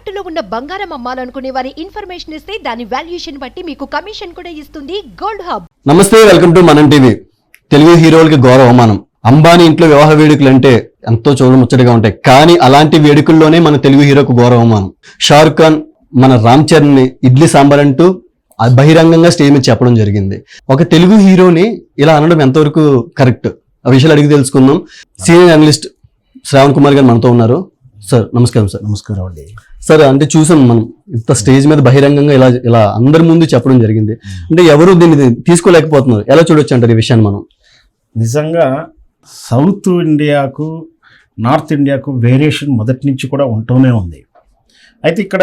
తాకట్టులో ఉన్న బంగారం అమ్మాలనుకునే వారి ఇన్ఫర్మేషన్ ఇస్తే దాని వాల్యుయేషన్ బట్టి మీకు కమిషన్ కూడా ఇస్తుంది గోల్డ్ హబ్. నమస్తే welcome to Manam TV. Telugu హీరోలకి గౌరవ అవమానం. అంబానీ ఇంట్లో వివాహ వేడుకలు అంటే ఎంతో చూడముచ్చటగా ఉంటాయి. కానీ అలాంటి వేడుకల్లోనే మన తెలుగు హీరోకు గౌరవ అవమానం. షారుఖ్ ఖాన్ మన రామ్ చరణ్ని ఇడ్లీ సాంబార్ అంటూ బహిరంగంగా స్టేజ్ మీద చెప్పడం జరిగింది. ఒక తెలుగు హీరోని ఇలా అనడం ఎంతవరకు కరెక్ట్? ఆ విషయాలు అడిగి తెలుసుకుందాం. సీనియర్ అనలిస్ట్ శ్రావణ్ కుమార్ గారు మనతో ఉన్నారు. సార్ నమస్కారం సార్. నమస్కారం అండి. సరే అంటే చూసాం మనం. ఇంత స్టేజ్ మీద బహిరంగంగా ఇలా ఇలా అందరి ముందు చెప్పడం జరిగింది. అంటే ఎవరు దీన్ని తీసుకోలేకపోతున్నారు? ఎలా చూడొచ్చు అంటారు ఈ విషయాన్ని మనం? నిజంగా సౌత్ ఇండియాకు నార్త్ ఇండియాకు వేరియేషన్ మొదటి నుంచి కూడా ఉంటూనే ఉంది. అయితే ఇక్కడ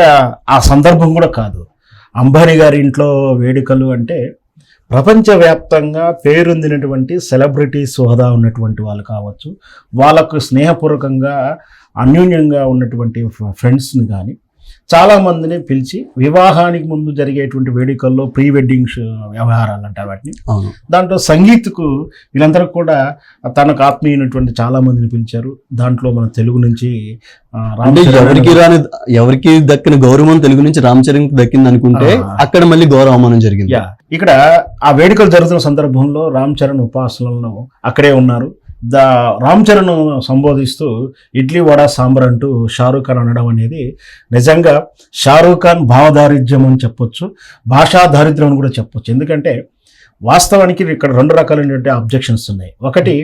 ఆ సందర్భం కూడా కాదు. అంబానీ గారి ఇంట్లో వేడుకలు అంటే ప్రపంచవ్యాప్తంగా పేరొందినటువంటి సెలబ్రిటీస్ హోదా ఉన్నటువంటి వాళ్ళు కావచ్చు వాళ్ళకు స్నేహపూర్వకంగా అన్యోన్యంగా ఉన్నటువంటి ఫ్రెండ్స్ని కానీ చాలామందిని పిలిచి వివాహానికి ముందు జరిగేటువంటి వేడుకల్లో ప్రీ వెడ్డింగ్ వ్యవహారాలు అంటారు వాటిని. దాంట్లో సంగీత్కు వీళ్ళందరూ కూడా తనకు ఆత్మీయమైనటువంటి చాలా మందిని పిలిచారు. దాంట్లో మన తెలుగు నుంచి ఎవరికి రాని ఎవరికి దక్కిన గౌరవం తెలుగు నుంచి రామ్ చరణ్ దక్కింది అనుకుంటే. అక్కడ మళ్ళీ గౌరవ అవమానం జరిగింది. ఇక్కడ ఆ వేడుకలు జరుగుతున్న సందర్భంలో రామ్ చరణ్ ఉపాసనలను అక్కడే ఉన్నారు. ద రామ్ చరణ్ సంబోధిస్తూ ఇడ్లీ వడ సాంబార్ అంటూ షారూఖ్ ఖాన్ అనడం అనేది నిజంగా షారూఖ్ ఖాన్ భావదారిద్ర్యం అని చెప్పొచ్చు భాషా దారిద్ర్యం అని కూడా చెప్పొచ్చు. ఎందుకంటే వాస్తవానికి ఇక్కడ రెండు రకాలైనటువంటి అబ్జెక్షన్స్ ఉన్నాయి. ఒకటి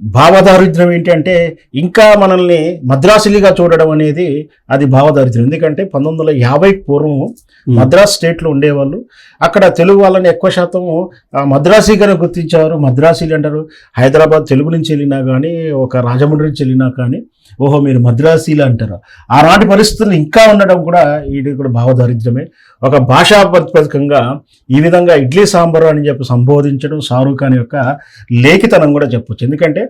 భావదారిద్ర్యం ఏంటి అంటే ఇంకా మనల్ని మద్రాసులిగా చూడడం అనేది అది భావదారిద్ర్యం. ఎందుకంటే పంతొమ్మిది వందల యాభైకి పూర్వం. మద్రాస్ స్టేట్లో ఉండేవాళ్ళు. అక్కడ తెలుగు వాళ్ళని ఎక్కువ శాతం మద్రాసీగానే గుర్తించేవారు. మద్రాసీలు అంటారు హైదరాబాద్ తెలుగు నుంచి వెళ్ళినా కానీ ఒక రాజమండ్రి నుంచి వెళ్ళినా కానీ ఓహో మీరు మద్రాసీలు అంటారు. ఆనాటి పరిస్థితులు ఇంకా ఉండడం కూడా ఇది కూడా భావదారిద్ర్యమే. ఒక భాషా ప్రాతిపదికంగా ఈ విధంగా ఇడ్లీ సాంబార్ అని చెప్పి సంబోధించడం షారూఖ్ ఖాన్ యొక్క లేఖితనం కూడా చెప్పొచ్చు. ఎందుకంటే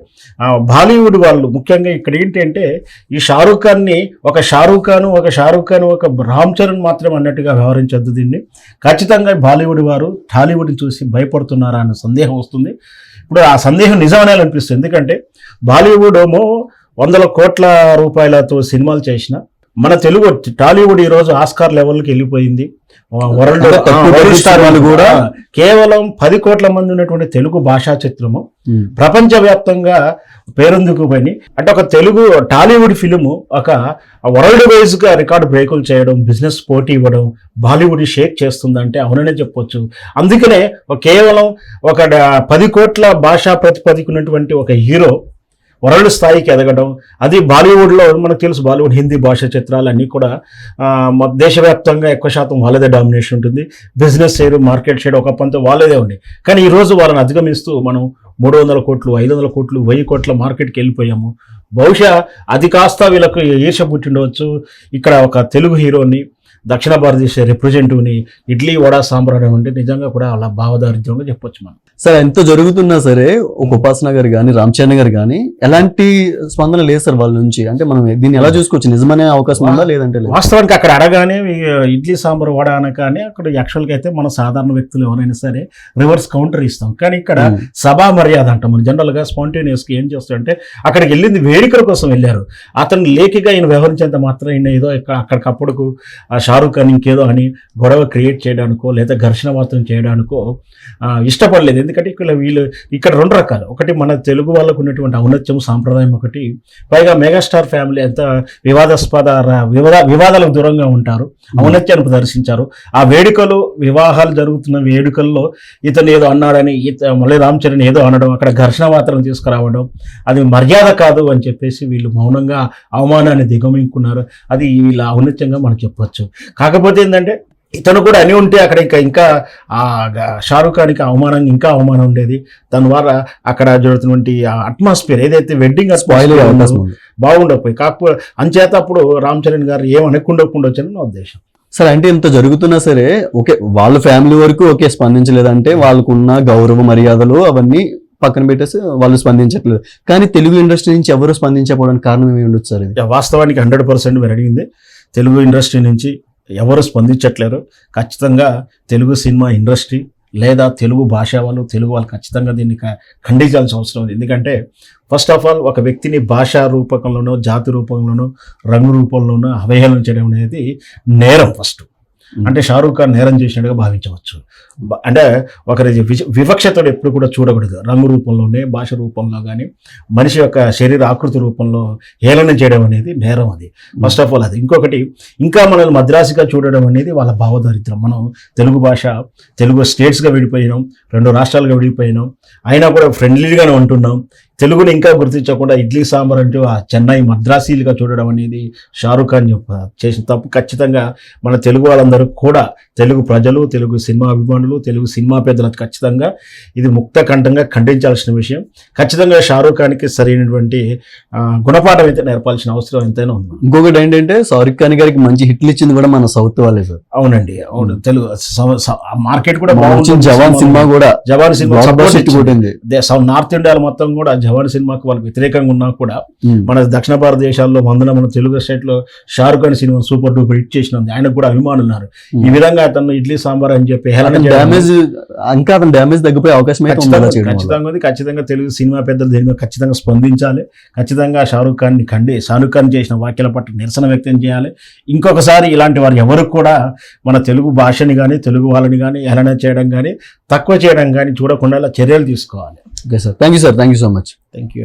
బాలీవుడ్ వాళ్ళు ముఖ్యంగా ఇక్కడ ఏంటంటే ఈ షారూఖ్ ఖాన్ని ఒక షారూఖ్ ఖాన్ ఒక షారూఖ్ ఖాన్ ఒక రామ్ చరణ్ మాత్రం అన్నట్టుగా వ్యవహరించొద్దు దీన్ని. ఖచ్చితంగా బాలీవుడ్ వారు టాలీవుడ్ని చూసి భయపడుతున్నారా అన్న సందేహం వస్తుంది. ఇప్పుడు ఆ సందేహం నిజమనే అనిపిస్తుంది ఎందుకంటే బాలీవుడ్ ఏమో వందల కోట్ల రూపాయలతో సినిమాలు చేసిన మన తెలుగు టాలీవుడ్ ఈరోజు ఆస్కార్ లెవెల్కి వెళ్ళిపోయింది. వరల్డ్ కూడా కేవలం పది కోట్ల మంది ఉన్నటువంటి తెలుగు భాషా చిత్రము. ఉమ్. ప్రపంచవ్యాప్తంగా పేరొందుకుపోయి అంటే ఒక తెలుగు టాలీవుడ్ ఫిలిము ఒక వరల్డ్ వైజ్గా రికార్డు బ్రేకులు చేయడం బిజినెస్ పోటీ ఇవ్వడం బాలీవుడ్ షేక్ చేస్తుందంటే అవుననే చెప్పొచ్చు. అందుకనే కేవలం ఒక పది కోట్ల భాషా ప్రతిపదికున్నటువంటి ఒక హీరో వరల్డ్ స్థాయికి ఎదగడం. అది బాలీవుడ్లో మనకు తెలుసు బాలీవుడ్ హిందీ భాష చిత్రాలు అన్నీ కూడా దేశవ్యాప్తంగా ఎక్కువ శాతం వాళ్ళదే డామినేషన్ ఉంటుంది. బిజినెస్ షేర్ మార్కెట్ షేర్ ఒక పంత వాళ్ళదే ఉంది కానీ ఈరోజు వాళ్ళని అధిగమిస్తూ మనం మూడు వందల కోట్లు ఐదు వందల కోట్లు వెయ్యి కోట్ల మార్కెట్కి వెళ్ళిపోయాము. బహుశా అది కాస్త వీళ్ళకు ఈర్ష పుట్టిండవచ్చు. ఇక్కడ ఒక తెలుగు హీరోని దక్షిణ భారతదేశ రిప్రజెంటివ్ని ఇడ్లీ వడ సాంబార్ అనడం అంటే నిజంగా కూడా అలా భావదారిద్ర్యంగా చెప్పొచ్చు మనం. సార్ ఎంత జరుగుతున్నా సరే ఒక ఉపాసన గారు కానీ రామ్ చరణ్ గారు కానీ ఎలాంటి స్పందన లేదు సార్ వాళ్ళ నుంచి. అంటే మనం దీన్ని ఎలా చూసుకోవచ్చు? నిజమనే అవకాశం ఉందా లేదంటే లేదు? వాస్తవానికి అక్కడ అడగానే ఇడ్లీ సాంబార్ వడ అనగానే అక్కడ యాక్చువల్గా అయితే మన సాధారణ వ్యక్తులు ఎవరైనా సరే రివర్స్ కౌంటర్ ఇస్తాం. కానీ ఇక్కడ. సభా మర్యాద అంటాం. మనం జనరల్గా స్పాంటేనియస్గా ఏం చేస్తాడంటే అక్కడికి వెళ్ళింది వేడుకల కోసం వెళ్ళారు. అతను లేఖిగా ఈయన వ్యవహరించేంత మాత్రం ఈయన ఏదో ఆ షారూఖ్ ఖాన్ ఇంకేదో అని గొడవ క్రియేట్ చేయడానికో లేదా ఘర్షణ మాత్రం చేయడానికో ఇష్టపడలేదు. ఎందుకంటే ఇక్కడ వీళ్ళు ఇక్కడ రెండు రకాలు. ఒకటి మన తెలుగు వాళ్ళకు ఉన్నటువంటి ఔన్నత్యం సాంప్రదాయం ఒకటి. పైగా మెగాస్టార్ ఫ్యామిలీ ఎంత వివాదాస్పద వివాద వివాదాలకు దూరంగా ఉంటారు. ఔన్నత్యాన్ని ప్రదర్శించారు. ఆ వేడుకలు వివాహాలు జరుగుతున్న వేడుకల్లో ఇతను ఏదో అన్నాడని ఇత మళ్ళీ రామ్ చరణ్ ఏదో అనడం అక్కడ ఘర్షణ మాత్రం తీసుకురావడం అది మర్యాద కాదు అని చెప్పేసి వీళ్ళు మౌనంగా అవమానాన్ని దిగమింగుకున్నారు. అది వీళ్ళ ఔన్నత్యంగా మనం చెప్పొచ్చు. కాకపోతే ఏంటంటే ఇతను కూడా అని ఉంటే అక్కడ ఇంకా ఇంకా షారూఖ్ ఖాన్కి అవమానం ఇంకా అవమానం ఉండేది. దాని ద్వారా అక్కడ జరుగుతున్నటువంటి అట్మాస్ఫియర్ ఏదైతే వెడ్డింగ్ బాగుండకపోయి కాకపోతే అంచేత అప్పుడు రామ్ చరణ్ గారు ఏం అనకుండకుండొచ్చని నా ఉద్దేశం. సరే అంటే ఇంత జరుగుతున్నా సరే ఓకే వాళ్ళ ఫ్యామిలీ వరకు ఓకే స్పందించలేదంటే వాళ్ళకున్న గౌరవ మర్యాదలు అవన్నీ పక్కన పెట్టేసి వాళ్ళు స్పందించట్లేదు. కానీ తెలుగు ఇండస్ట్రీ నుంచి ఎవరు స్పందించకపోవడానికి కారణం ఏమి ఉండొచ్చు సార్ వాస్తవానికి హండ్రెడ్ పర్సెంట్ మీరు అడిగింది. తెలుగు ఇండస్ట్రీ నుంచి ఎవరు స్పందించట్లేరు. ఖచ్చితంగా తెలుగు సినిమా ఇండస్ట్రీ లేదా తెలుగు భాష వాళ్ళు తెలుగు వాళ్ళు ఖచ్చితంగా దీన్ని ఖండించాల్సిన అవసరం ఉంది. ఎందుకంటే ఫస్ట్ ఆఫ్ ఆల్ ఒక వ్యక్తిని భాషా రూపకంలోనో జాతి రూపంలోనో రంగు రూపంలోనో అవహేళన చేయడం అనేది నేరం ఫస్ట్ అంటే షారూఖ్ ఖాన్ నేరం చేసినట్టుగా భావించవచ్చు. అంటే ఒకరి వివక్షతను ఎప్పుడు కూడా చూడకూడదు. రంగు రూపంలోనే భాష రూపంలో కానీ మనిషి యొక్క శరీర ఆకృతి రూపంలో హేళన చేయడం అనేది నేరం అది. ఫస్ట్ ఆఫ్ ఆల్ అది. ఇంకొకటి ఇంకా మనల్ని మద్రాసిగా చూడడం అనేది వాళ్ళ భావదారిద్రం మనం తెలుగు భాష తెలుగు స్టేట్స్గా విడిపోయినాం రెండు రాష్ట్రాలుగా విడిపోయినాం అయినా కూడా ఫ్రెండ్లీగానే ఉంటున్నాం. తెలుగుని ఇంకా గుర్తించకుండా ఇడ్లీ సాంబార్ అంటూ ఆ చెన్నై మద్రాసీలుగా చూడడం అనేది షారూఖ్ ఖాన్ చేసిన తప్పు. ఖచ్చితంగా మన తెలుగు వాళ్ళందరూ కూడా తెలుగు ప్రజలు తెలుగు సినిమా అభిమానులు తెలుగు సినిమా పెద్దలు ఖచ్చితంగా ఇది ముక్త కంఠంగా ఖండించాల్సిన విషయం. ఖచ్చితంగా షారూఖ్ ఖాన్కి సరైనటువంటి గుణపాఠం అయితే నేర్పాల్సిన అవసరం ఎంతైనా ఉంది. ఇంకొకటి ఏంటంటే షారుఖ్ ఖాన్ గారికి మంచి హిట్లు ఇచ్చింది కూడా మన సౌత్ వాళ్ళే సార్. అవునండి అవును. తెలుగు మార్కెట్ కూడా. జవాన్ సినిమా కూడా. జవాన్ సినిమా నార్త్ ఇండియాలో మొత్తం కూడా జవాన్ సినిమాకు వాళ్ళకి వ్యతిరేకంగా ఉన్నా కూడా. మన దక్షిణ భారతదేశాల్లో మందున మన తెలుగు స్టేట్లో Shahrukh Khan cinema super duper hit చేసినది ఆయనకు కూడా అభిమానులు ఉన్నారు. ఈ విధంగా అతను ఇడ్లీ సాంబార్ అని చెప్పి డ్యామేజ్ ఇంకా అతను డ్యామేజ్ తగ్గిపోయే అవకాశం ఖచ్చితంగా ఉంది. ఖచ్చితంగా తెలుగు సినిమా పెద్దలు దీని మీద ఖచ్చితంగా స్పందించాలి. ఖచ్చితంగా షారూఖ్ ఖాన్ని ఖండి షారూఖ్ ఖాన్ చేసిన వ్యాఖ్యల పట్ల నిరసన వ్యక్తం చేయాలి. ఇంకొకసారి ఇలాంటి వారు ఎవరు కూడా మన తెలుగు భాషని కానీ తెలుగు వాళ్ళని కానీ హేళన చేయడం కానీ తక్కువ చేయడం కానీ చూడకుండా చర్యలు తీసుకోవాలి. Yes, sir. Thank you, sir. Thank you so much. Thank you.